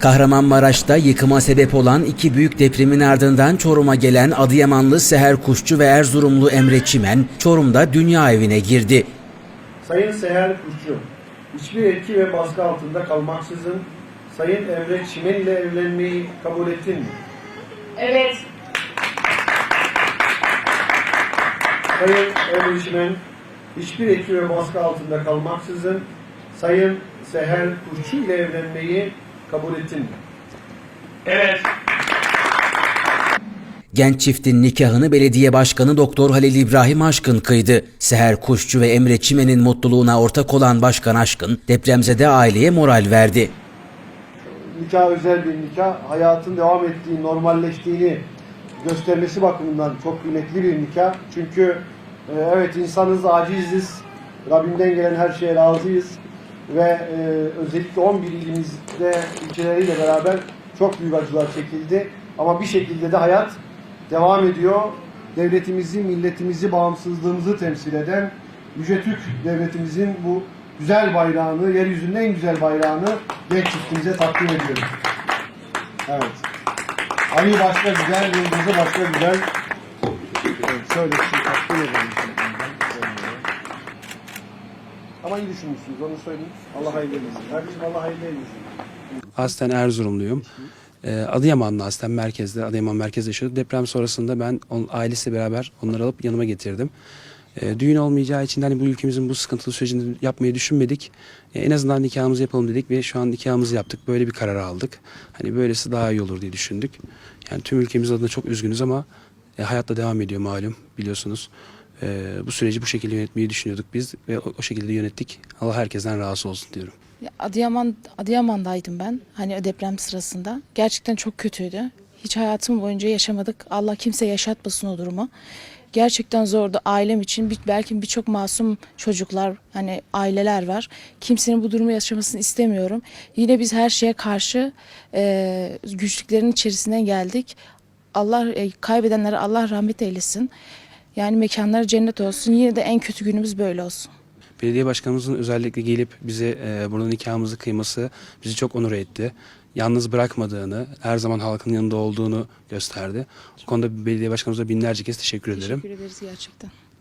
Kahramanmaraş'ta yıkıma sebep olan iki büyük depremin ardından Çorum'a gelen Adıyamanlı Seher Kuşçu ve Erzurumlu Emre Çimen, Çorum'da dünya evine girdi. Sayın Seher Kuşçu, hiçbir etki ve baskı altında kalmaksızın Sayın Emre Çimen ile evlenmeyi kabul ettin mi? Evet. Sayın Emre Çimen, hiçbir etki ve baskı altında kalmaksızın Sayın Seher Kuşçu ile evlenmeyi kabul ettin mi? Evet. Genç çiftin nikahını belediye başkanı Doktor Halil İbrahim Aşkın kıydı. Seher Kuşçu ve Emre Çimen'in mutluluğuna ortak olan Başkan Aşkın depremzede aileye moral verdi. Nikah özel bir nikah, hayatın devam ettiği, normalleştiğini göstermesi bakımından çok kıymetli bir nikah. Çünkü e, evet insanız, aciziz, Rabbimden gelen her şeye razıyız ve e, özellikle 11 ilimizde ülkeleriyle beraber çok büyük acılar çekildi. Ama bir şekilde de hayat devam ediyor. Devletimizi, milletimizi, bağımsızlığımızı temsil eden Yüce Türk Devletimizin bu güzel bayrağını, yeryüzünün en güzel bayrağını genç çiftimize takdim ediyorum. Evet. Ali başka güzel, Yıldız'ı başka güzel. Evet, şöyle bir şey takdim edelim. Ama iyi düşünmüşsünüz, onu söyleyeyim. Allah hayırlı eylesin. Kardeşim Allah hayırlı eylesin. Aslen Erzurumluyum. Ee, Adıyaman'da aslen merkezde, Adıyaman merkezde yaşıyorduk. Deprem sonrasında ben on, ailesiyle beraber onları alıp yanıma getirdim. Ee, düğün olmayacağı için hani bu ülkemizin bu sıkıntılı sürecini yapmayı düşünmedik. Ee, en azından nikahımızı yapalım dedik ve şu an nikahımızı yaptık. Böyle bir karar aldık. Hani böylesi daha iyi olur diye düşündük. Yani tüm ülkemiz adına çok üzgünüz ama e, hayatta devam ediyor malum biliyorsunuz. Ee, bu süreci bu şekilde yönetmeyi düşünüyorduk biz ve o, o şekilde yönettik. Allah herkesten razı olsun diyorum. Ya Adıyaman Adıyaman'daydım ben. Hani deprem sırasında. Gerçekten çok kötüydü. Hiç hayatım boyunca yaşamadık. Allah kimse yaşatmasın o durumu. Gerçekten zordu ailem için. Belki birçok masum çocuklar, hani aileler var. Kimsenin bu durumu yaşamasını istemiyorum. Yine biz her şeye karşı e, güçlüklerin içerisinden geldik. Allah e, kaybedenlere Allah rahmet eylesin. Yani mekanları cennet olsun. Yine de en kötü günümüz böyle olsun. Belediye başkanımızın özellikle gelip bize e, burada nikahımızı kıyması bizi çok onur etti. Yalnız bırakmadığını, her zaman halkın yanında olduğunu gösterdi. Bu konuda belediye başkanımıza binlerce kez teşekkür ederim. Teşekkür ederiz gerçekten.